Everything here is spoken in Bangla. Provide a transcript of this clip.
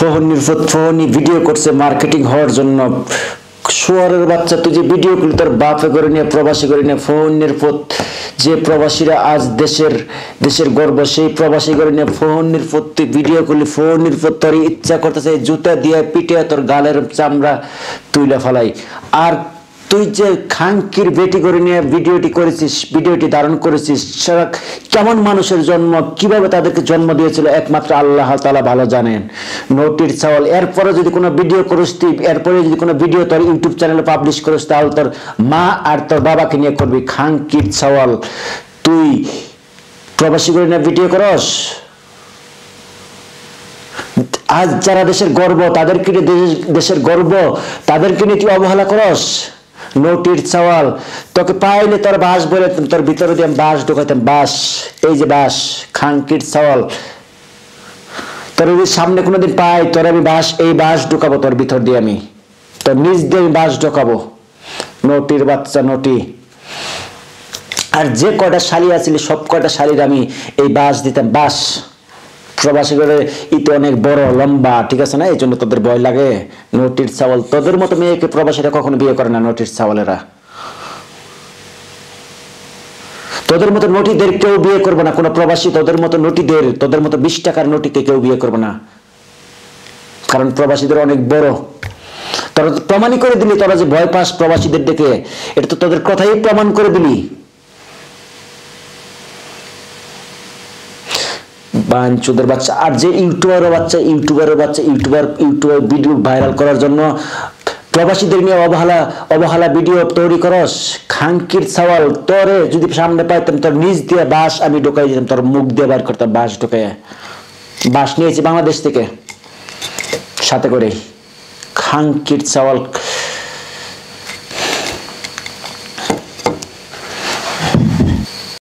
ফোহনির ফোহনি ভিডিও করছে মার্কেটিং হওয়ার জন্য। শুয়ারের বাচ্চা, তুই যে ভিডিও করলি, তোর বাপে করে নিয়ে, প্রবাসী করে নিয়ে, ফোহনের পথ যে প্রবাসীরা আজ দেশের দেশের গর্ব, সেই প্রবাসী করে নিয়ে ফোহনের পথ তুই ভিডিও করলি, ফোহনের পথ তোর ইচ্ছা করতেছে জুতা দিয়ে পিটিয়ে তোর গালের চামড়া তুইলে ফেলাই। আর তুই যে খাঙ্কির বেটি করে নিয়ে ভিডিওটি করেছিস, ভিডিওটি ধারণ করেছিস সেটা কেমন মানুষের জন্ম, কীভাবে তাদেরকে জন্ম দিয়েছিল, একমাত্র আল্লাহ তালা ভালো জানেন। নোটির চাওয়াল এরপরে যদি কোনো ভিডিও করিস তুই, এরপরে যদি কোনো ভিডিও তোর ইউটিউব চ্যানেলে পাবলিশ করিস, তাহলে তোর মা আর তোর বাবাকে নিয়ে করবি খাঙ্কির চাওয়াল তুই প্রবাসী করে নিয়ে ভিডিও করস? আজ যারা দেশের গর্ব, তাদেরকে দেশের গর্ব, তাদেরকে নিয়ে তুই অবহেলা করস? নোটির চাওয়াল। তোকে পাইলে তোর বাস বলে, তোর ভিতরে দিয়ে বাস ঢুকাইতাম, বাস, এই যে বাস খাঙ্কির চাওয়াল। তোর যদি সামনে কোনোদিন পাই, তোর আমি বাস, এই বাস ঢুকাবো তোর ভিতর দিয়ে আমি। তোর নিজ দিয়ে আমি বাস ঢুকাবো। নোটির বাচ্চা নোটি আর যে কয়টা শালি আছিল সব কয়টা শালির আমি এই বাস দিতাম, বাস। প্রবাসী করে ইতে অনেক বড়, লম্বা, ঠিক আছে না? এই জন্য তোদের ভয় লাগে। নোটির চাওয়াল, তোদের মতো মেয়েকে প্রবাসীরা কখনো বিয়ে করে না নোটির চাওয়ালেরা। তোদের মতো নটিদের কেউ বিয়ে করবে না। কোনো প্রবাসী তোদের মতো নটিদের, তোদের মতো বিশ টাকার নটিকে কেউ বিয়ে করবে না। কারণ প্রবাসীদের অনেক বড়। তোরা প্রমাণই করে দিলি, তোরা যে ভয় পাস প্রবাসীদের ডেকে এটা তো তোদের কথাই প্রমাণ করে দিলি। বাঞ্চুদের বাচ্চা। আর যে ইউটিউবারের বাচ্চা ইউটিউবারের বাচ্চা, ইউটিউবার ইউটিউবার ভিডিও ভাইরাল করার জন্য প্রবাসীদের নিয়ে অবহেলা অবহেলা ভিডিও তৈরি করস। খাঙ্কির সওয়াল, তোরে যদি সামনে পাইতাম, তোর নিজ দিয়ে বাস আমি ঢোকাই দিতাম, তোর মুখ দিয়ে বার করতাম বাস ঢোকাই বাস নিয়েছি বাংলাদেশ থেকে। সাথে করে খাঙ্কির চাওয়াল